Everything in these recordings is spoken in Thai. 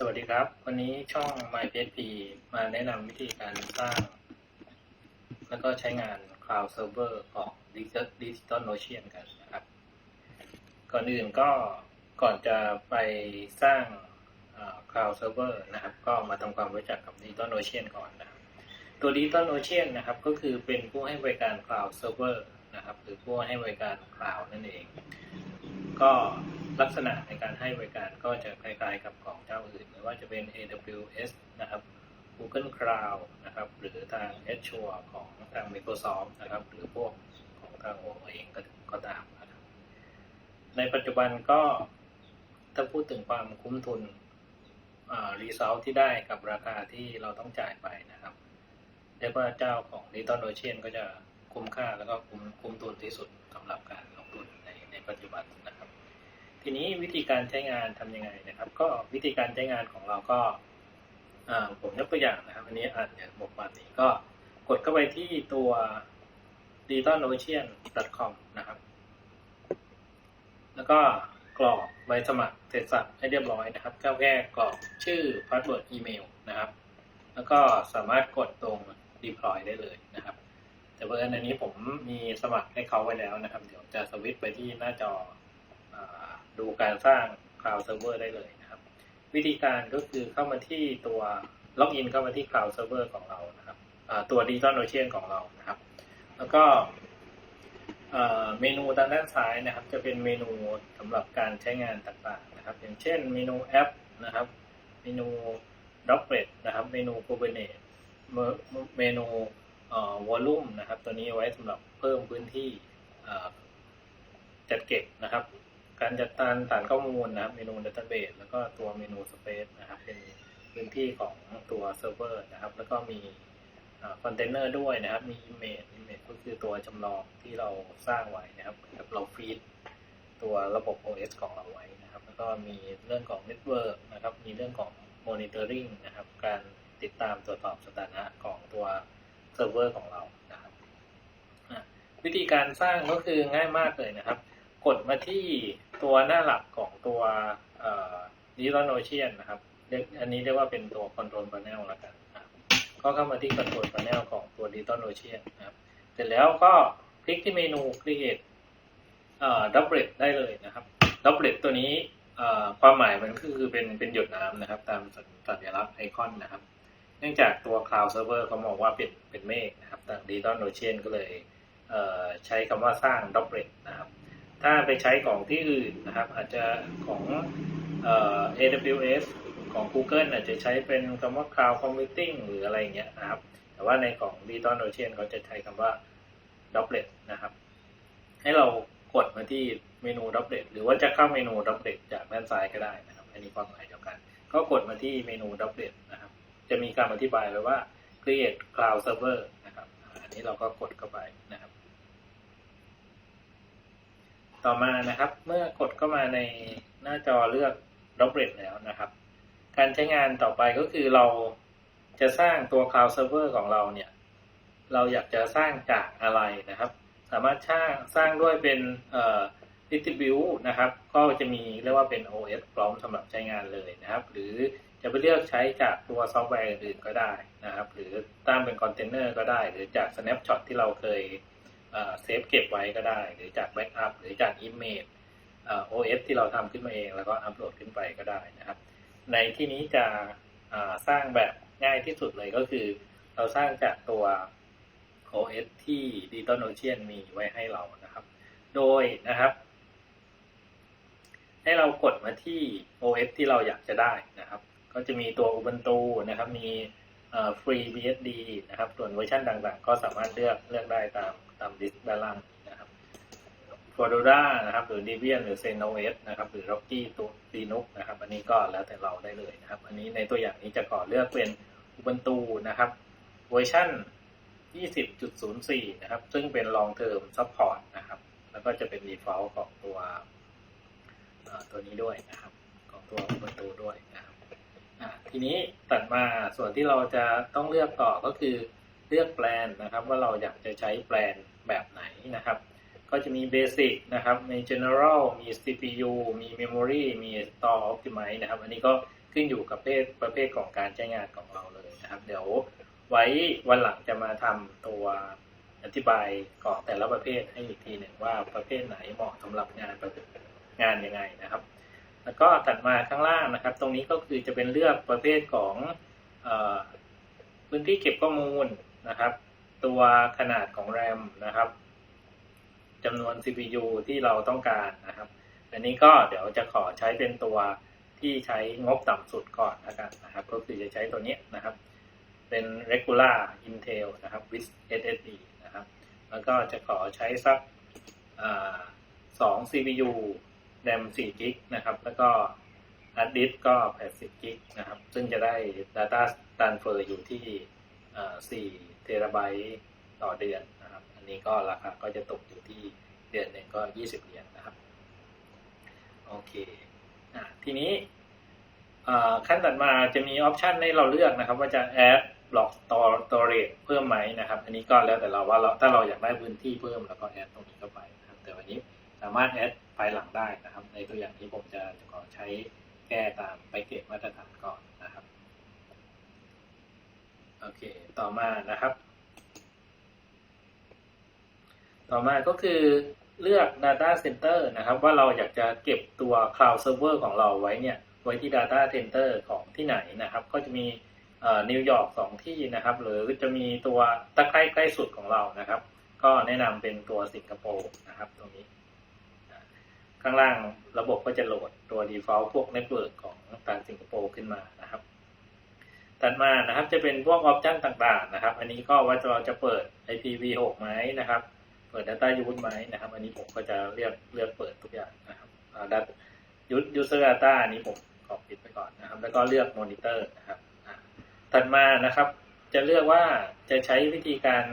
สวัสดีครับ วันนี้ช่อง MyPSP มาแนะนำวิธีการสร้าง แล้วก็ใช้งาน Cloud Server ของ Digital Digital Ocean กันนะครับ ก่อนอื่นก็ก่อนจะไปสร้าง Cloud Server นะครับ ก็มาทำความรู้จักกับ Digital Ocean ก่อนนะครับ ตัว Digital Ocean นะครับ ก็คือเป็นผู้ให้บริการ Cloud Server นะครับ หรือผู้ให้บริการ Cloud นั่นเอง ก็ ลักษณะในการให้บริการก็จะคล้ายๆกับของเจ้าอื่น ไม่ว่าจะเป็น AWS นะครับ Google Cloud นะครับ หรือทาง Azure ของทาง Microsoft นะครับ หรือพวกของทาง o อเองก็ก็ตามนะครับ ในปัจจุบันก็ถ้าพูดถึงความคุ้มทุนรีซอสที่ได้กับราคาที่เราต้องจ่ายไปนะครับเรียกว่าเจ้าของ d i g i t a l Ocean ก็จะคุ้มค่าแล้วก็คุ้มคุ้มทุนที่สุดสำหรับการลงทุนในในปัจจุบันนะครับ ทีนี้วิธีการใช้งานทำยังไงนะครับ ก็วิธีการใช้งานของเราก็ผมยกตัวอย่างนะครับ อันนี้อ่านจากบทความนี้ก็กดเข้าไปที่ตัว d i g i t a l o c e a n c o m นะครับ แล้วก็กรอกใบสมัครเสร็จสับให้เรียบร้อยนะครับก็แค่กรอกชื่อพาสเวิร์ดอีเมลนะครับ แล้วก็สามารถกดตรง deploy ได้เลยนะครับ แต่เบอร์อันนี้ผมมีสมัครให้เขาไว้แล้วนะครับ เดี๋ยวจะสวิตช์ไปที่หน้าจออา ดูการสร้าง Cloud Server ได้เลยนะครับ วิธีการก็คือเข้ามาที่ตัวล็อกอินเข้ามาที่ Cloud Server ของเรานะครับตัว Digital Ocean ของเรานะครับ แล้วก็เมนูทางด้านซ้ายนะครับ จะเป็นเมนูสำหรับการใช้งานต่างๆนะครับ อย่างเช่นเมนูแอปนะครับเมนู Droplet นะครับเมนู Kubernetes เมนูเอ่อ Volume นะครับ ตัวนี้ไว้สำหรับเพิ่มพื้นที่จัดเก็บนะครับ การจัดการฐานข้อมูลนะครับเมนู Database แล้วก็ตัวเมนู Space นะครับ เป็นพื้นที่ของตัวเซิร์ฟเวอร์นะครับ แล้วก็มีคอนเทนเนอร์ด้วยนะครับ มี Image Image ก็คือตัวจำลองที่เราสร้างไว้นะครับกับเราฟีดตัวระบบ OS ของเราไว้นะครับ แล้วก็มีเรื่องของ Network นะครับ มีเรื่องของ Monitoring นะครับ การติดตามตรวจสอบสถานะของตัวเซิร์ฟเวอร์ของเรานะครับวิธีการสร้างก็คือง่ายมากเลยนะครับ กดมาที่ตัวหน้าหลักของตัวดิจิตอลโอเชียนนะครับเรียกอันนี้เรียกว่าเป็นตัว Control Panel แล้วกันครับก็เข้ามาที่ Control Panel ของตัว Digital Ocean นะครับ เสร็จแล้วก็คลิกที่เมนู Create เอ่อ Doublet ได้เลยนะครับ Doublet ตัวนี้ความหมายมันก็คือเป็นเป็นหยดน้ำนะครับ ตามสัญลักษณ์ไอคอนนะครับ เนื่องจากตัว Cloud Server เขามองว่าเป็นเป็นเมฆนะครับทาง Digital Ocean ก็เลยใช้คำว่าสร้าง Doublet นะครับ ถ้าไปใช้ของที่อื่นนะครับ อาจจะของเอ่อ AWS ของ Google อาจจะใช้เป็นคำว่า Cloud Computing หรืออะไรอย่างเงี้ยนะครับ แต่ว่าในของ Digital Ocean เขาจะใช้คำว่า Doublet นะครับ ให้เรากดมาที่เมนู Doublet หรือว่าจะเข้าเมนู Doublet จากด้านซ้ายก็ได้นะครับ อันนี้ความหมายเดียวกัน ก็กดมาที่เมนู Doublet นะครับ จะมีการอธิบายไว้ว่า create cloud server นะครับ อันนี้เราก็กดเข้าไปนะครับ ต่อมานะครับ เมื่อกดเข้ามาในหน้าจอเลือก Doublet แล้วนะครับ การใช้งานต่อไปก็คือเราจะสร้างตัว cloud server ของเราเนี่ย เราอยากจะสร้างจากอะไรนะครับ สามารถสร้างสร้างด้วยเป็นเอ่อ distribute นะครับ ก็จะมีเรียกว่าเป็น OS พร้อมสำหรับใช้งานเลยนะครับ หรือจะไปเลือกใช้จากตัวซอฟต์แวร์อื่นก็ได้นะครับ หรือตั้งเป็นคอนเทนเนอร์ก็ได้ หรือจาก snapshot ที่เราเคย เซฟเก็บไว้ก็ได้ หรือจากแบ็กอัพหรือจาก image เอ่อ OS ที่เราทำขึ้นมาเอง แล้วก็อัปโหลดขึ้นไปก็ได้นะครับ ในที่นี้จะสร้างแบบง่ายที่สุดเลยก็คือ เราสร้างจากตัว OS ที่ Digital Ocean มีไว้ให้เรานะครับ โดยนะครับ ให้เรากดมาที่ OS ที่เราอยากจะได้นะครับ ก็จะมีตัว Ubuntu นะครับ มี Free BSD นะครับ ส่วนเวอร์ชันต่างๆ ก็สามารถเลือกเลือกได้ตาม ตามดิสด้านล่างนะครับ Fedora นะครับ หรือ Debian หรือ ZenOS นะครับหรือ Rocky ตัว Linux นะครับ อันนี้ก็แล้วแต่เราได้เลยนะครับ อันนี้ในตัวอย่างนี้จะขอเลือกเป็น Ubuntu นะครับเวอร์ชัน20.04 นะครับ ซึ่งเป็น long term support นะครับ แล้วก็จะเป็น default ของตัวตัวนี้ด้วยนะครับ ของตัว Ubuntu ด้วยนะครับทีนี้ตัดมาส่วนที่เราจะต้องเลือกต่อก็คือ เลือกแปลนนะครับ ว่าเราอยากจะใช้แปลนแบบไหนนะครับ ก็จะมี Basic นะครับมี General มี CPU มี Memory มี Store Optimize นะครับ อันนี้ก็ขึ้นอยู่กับประเภทประเภทของการใช้งานของเราเลยนะครับ เดี๋ยวไว้วันหลังจะมาทำตัวอธิบายของแต่ละประเภทให้อีกทีหนึ่งว่าประเภทไหนเหมาะสำหรับงานงานยังไงนะครับ แล้วก็ถัดมาข้างล่างนะครับ ตรงนี้ก็คือจะเป็นเลือกประเภทของอพื้นที่เก็บข้อมูล นะครับ ตัวขนาดของแรมนะครับจำนวน CPU ที่เราต้องการนะครับ อันนี้ก็เดี๋ยวจะขอใช้เป็นตัวที่ใช้งบต่ำสุดก่อนแล้วกันนะครับ ก็คือจะใช้ตัวนี้นะครับ เป็น regular Intel นะครับ with SSD นะครับ แล้วก็จะขอใช้สักอสอง CPU RAM 4 g b นะครับ แล้วก็ hard disk ก็80 g b นะครับ ซึ่งจะได้ data transfer อยู่ที่อ่า4 เทราไบต์ต่อเดือนนะครับ อันนี้ก็ราคาก็จะตกอยู่ที่เดือนหนึ่งก็ 20 เหรียญนะครับ โอเคอะทีนี้ขั้นถัดมาจะมีออปชันให้เราเลือกนะครับ ว่าจะ add block storage เพิ่มไหมนะครับ อันนี้ก็แล้วแต่เราว่าเราถ้าเราอยากได้พื้นที่เพิ่มแล้วก็ add ตรงนี้เข้าไปนะครับ แต่วันนี้สามารถ add ภายหลังได้นะครับ ในตัวอย่างที่ผมจะจะขอใช้แก้ตามไปเกตมาตรฐานก่อนนะครับ โอเค ต่อมานะครับ ต่อมาก็คือเลือก Data Center นะครับ ว่าเราอยากจะเก็บตัว Cloud Server ของเราไว้เนี่ยไว้ที่ Data Center ของที่ไหนนะครับ ก็จะมีนิวยอร์กสองที่นะครับ หรือจะมีตัวตะใกล้ใกล้สุดของเรานะครับ ก็แนะนำเป็นตัวสิงคโปร์นะครับ ตรงนี้ ข้างล่างระบบก็จะโหลดตัว default พวก network ของทางสิงคโปร์ขึ้นมานะครับ ถัดมานะครับจะเป็นพวกออปชันต่างๆนะครับ อันนี้ก็ว่าเราจะเปิด IPv6 ไหมนะครับ เปิด Data Use ไหมนะครับ อันนี้ผมก็จะเลือกเลือกเปิดทุกอย่างนะครับดัตยุ User Data อันนี้ผมขอปิดไปก่อนนะครับ แล้วก็เลือก Monitor นะครับอะถัดมานะครับ จะเลือกว่าจะใช้วิธีการ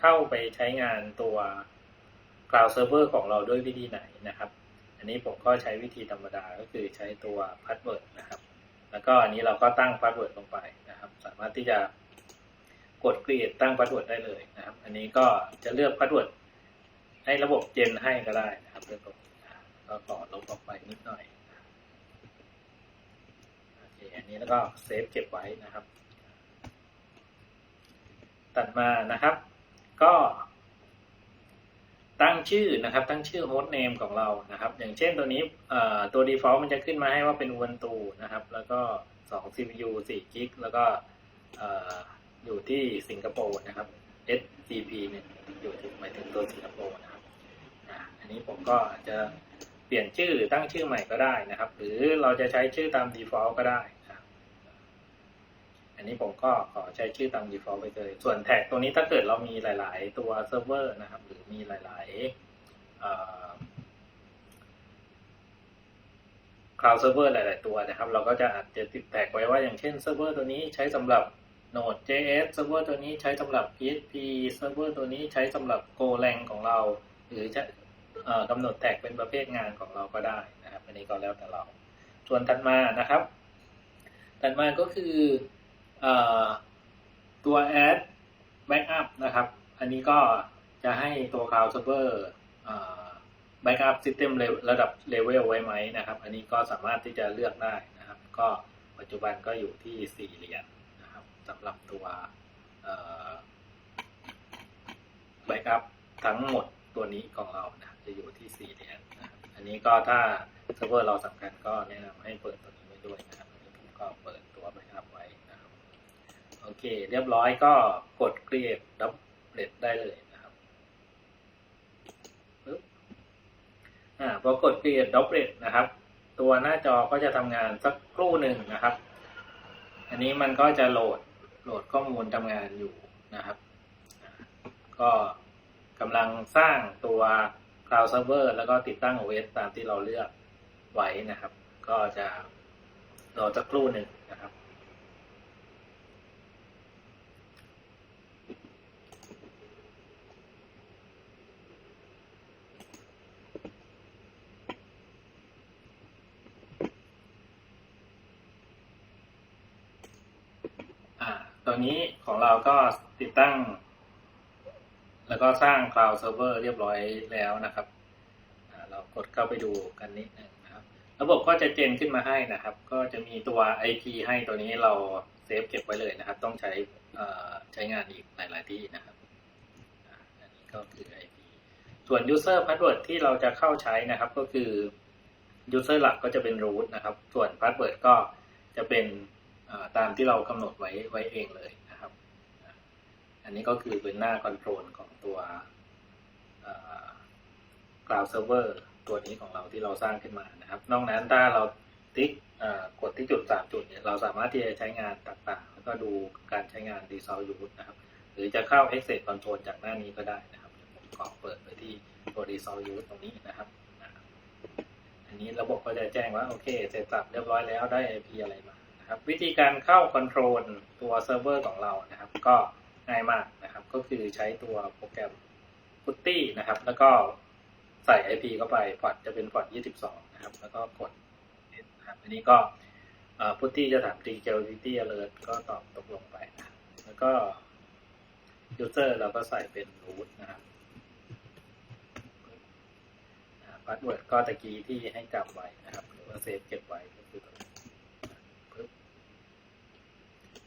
เข้าไปใช้งานตัว Cloud Server ของเราด้วยวิธีไหนนะครับ อันนี้ผมก็ใช้วิธีธรรมดาก็คือใช้ตัว Password นะครับ แล้วก็อันนี้เราก็ตั้ง Password ลงไปนะครับ สามารถที่จะกด create ตั้ง Password ได้เลยนะครับ อันนี้ก็จะเลือก Password ให้ระบบเจนให้ก็ได้นะครับเลือกตรงนี้นะครับก็ต่อลบออกไปนิดหน่อยโอเคอันนี้แล้วก็เซฟเก็บไว้นะครับ ตัดมานะครับ ก็ ตั้งชื่อนะครับ ตั้งชื่อโฮสต์เนมของเรานะครับ อย่างเช่นตัวนี้ตัว default มันจะขึ้นมาให้ว่าเป็น Ubuntu นะครับ แล้วก็ 2 CPU 4 g b แล้วก็อยู่ที่สิงคโปร์นะครับ SCP เนี่ยอยู่ที่หมายถึงตัวสิงคโปร์นะครับอันนี้ผมก็จะเปลี่ยนชื่อหรือตั้งชื่อใหม่ก็ได้นะครับ หรือเราจะใช้ชื่อตาม default ก็ได้ อันนี้ผมก็ขอใช้ชื่อตาม default ไปเลย ส่วนแท็กตรงนี้ถ้าเกิดเรามีหลาย ๆ ตัวเซิร์ฟเวอร์นะครับ หรือมีหลาย ๆ cloud server หลาย ๆ ตัวนะครับ เราก็จะอาจจะติดแท็กไว้ว่าอย่างเช่นเซิร์ฟเวอร์ตัวนี้ใช้สำหรับ Node.js เซิร์ฟเวอร์ตัวนี้ใช้สำหรับ PHP เซิร์ฟเวอร์ตัวนี้ใช้สำหรับ Golang ของเรา หรือจะกำหนดแท็กเป็นประเภทงานของเราก็ได้นะครับ อันนี้ก็แล้วแต่เรา ส่วนถัดมานะครับ ถัดมาก็คืออ ตัว add backup นะครับ อันนี้ก็จะให้ตัว cloud server backup system ระดับ level ไว้ไหมนะครับ อันนี้ก็สามารถที่จะเลือกได้นะครับ ก็ปัจจุบันก็อยู่ที่ 4 เหรียญนะครับสำหรับตัว backup ทั้งหมดตัวนี้ของเรานะจะอยู่ที่ 4 เหรียญนะครับอันนี้ก็ถ้าเซิร์ฟเวอร์เราสำคัญก็แนะนำให้เปิดตัวนี้ไว้ด้วยนะครับอันนี้ผมก็เปิดตัว backup ไว้นะครับ โอเค เรียบร้อยก็กด create doublet ได้เลยนะครับอ่าพอกด create doublet นะครับ ตัวหน้าจอก็จะทำงานสักครู่หนึ่งนะครับ อันนี้มันก็จะโหลดโหลดข้อมูลทำงานอยู่นะครับ ก็กำลังสร้างตัว Cloud Server แล้วก็ติดตั้ง OS ตามที่เราเลือกไว้นะครับ ก็จะรอสักครู่หนึ่งนะครับ อ่า ตอนนี้ของเราก็ติดตั้ง แล้วก็สร้าง Cloud Server เรียบร้อยแล้วนะครับเรากดเข้าไปดูกันนิดนึงนะครับ ระบบก็จะเจนขึ้นมาให้นะครับ ก็จะมีตัว IP ให้ตัวนี้เราเซฟเก็บไว้เลยนะครับ ต้องใช้ใช้งานอีกหลาย ๆ ที่นะครับอันนี้ก็คือ IP ส่วน user password ที่เราจะเข้าใช้นะครับก็คือ user หลักก็จะเป็น root นะครับ ส่วน password ก็จะเป็น ตามที่เรากำหนดไว้ไว้เองเลยนะครับ อันนี้ก็คือเป็นหน้า control ของตัวอ่า Cloud Server ตัวนี้ของเราที่เราสร้างขึ้นมานะครับ นอกนั้นถ้าเราติ๊กกดที่จุดสามจุดเนี่ยเราสามารถที่จะใช้งานต่างๆ แล้วก็ดูการใช้งาน Resolve Use นะครับ หรือจะเข้า Access Control จากหน้านี้ก็ได้นะครับผมขอเปิดไปที่ตัว Resolve Use ตรงนี้นะครับ อันนี้ระบบก็จะแจ้งว่า โอเค เสร็จสับเรียบร้อยแล้วได้ IP อะไรมา ครับวิธีการเข้า Control ตัวเซิร์ฟเวอร์ของเรานะครับ ก็ง่ายมากนะครับ ก็คือใช้ตัวโปรแกรม Putty นะครับ แล้วก็ใส่ IP เข้าไปพอร์ตจะเป็นพอร์ต22 นะครับ แล้วก็กดนะครับอันนี้ก็พุตตี้จะถาม security alert ก็ตอบตกลงไปนะแล้วก็ user เราก็ใส่เป็น root นะครับพาสเวิร์ดก็ตะกี้ที่ให้จำไว้นะครับ หรือว่าเซฟเก็บไว้ก็คือตรงนี้ปึ๊บ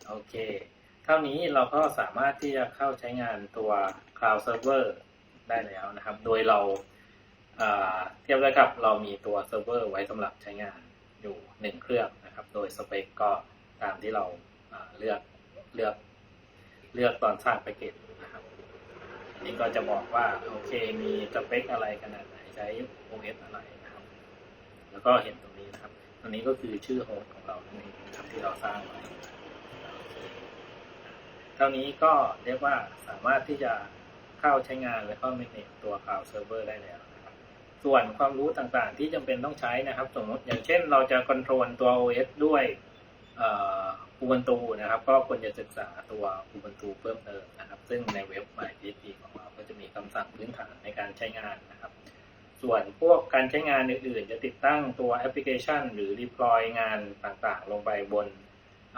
โอเค เท่านี้เราก็สามารถที่จะเข้าใช้งานตัว Cloud Server ได้แล้วนะครับ โดยเราเทียบได้กับเรามีตัวเซิร์ฟเวอร์ไว้สำหรับใช้งานอยู่หนึ่งเครื่องนะครับ โดยสเปคก็ตามที่เราเลือกเลือกเลือกตอนสร้างแพ็กเกจนะครับอันนี่ก็จะบอกว่าโอเคมีสเปคอะไรขนาดไหนใช้ OS อะไรนะครับ แล้วก็เห็นตรงนี้นะครับ ตรงนี้ก็คือชื่อโฮสต์ของเรานั่นเองนะครับที่เราสร้างไว้ ท่านี้ก็เรียกว่าสามารถที่จะเข้าใช้งานและก็ manage ตัว Cloud Server ได้แล้วนะครับ ส่วนความรู้ต่างๆที่จำเป็นต้องใช้นะครับ สมมติอย่างเช่นเราจะ control ตัว OS ด้วยเอ่อ Ubuntu นะครับ ก็ควรจะศึกษาตัว Ubuntu เพิ่มเติมนะครับ ซึ่งในเว็บ MyPHP ของเราก็จะมีคำสั่งพื้นฐานในการใช้งานนะครับ ส่วนพวกการใช้งานอื่นๆ จะติดตั้งตัวแอปพลิเคชัน หรือ deploy งานต่างๆ ลงไปบน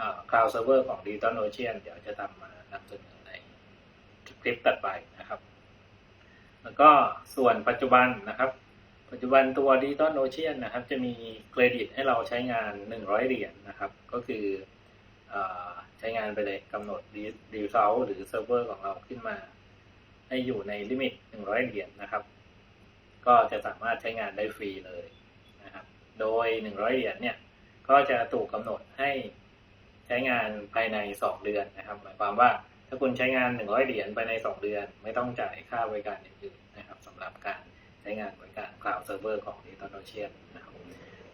อ่า Cloud Server ของ Digital Ocean เดี๋ยวจะทำมานำเสนอในคลิปตัดไปนะครับ แล้วก็ส่วนปัจจุบันนะครับ ปัจจุบันตัว Digital Ocean นะครับ จะมีเครดิตให้เราใช้งาน 100 เหรียญนะครับ ก็คืออใช้งานไปเลยกำหนด result หรือเซิร์ฟเวอร์ของเราขึ้นมา ให้อยู่ในลิมิต 100 เหรียญนะครับ ก็จะสามารถใช้งานได้ฟรีเลยนะครับ โดย 100 เหรียญเนี่ยก็จะถูกกำหนดให้ใช้งานภายใน 2 เดือนนะครับ หมายความว่า ถ้าคุณใช้งาน 100 เหรียญภายใน 2 เดือน ไม่ต้องจ่ายค่าบริการอื่นๆนะครับสำหรับการใช้งานบริการ Cloud Server ของ d i g i t a l Ocean นะครับ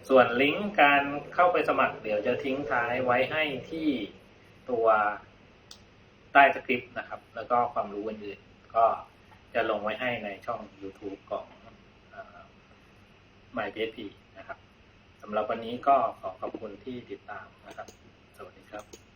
ส่วนลิงก์การเข้าไปสมัครเดี๋ยวจะทิ้งท้ายไว้ให้ที่ตัวใต้สคริปต์นะครับ แล้วก็ความรู้อื่นๆก็จะลงไว้ให้ในช่อง YouTube ของ MyPHP นะครับสำหรับวันนี้ก็ขอขอบคุณที่ติดตามนะครับ สวัสดีครับ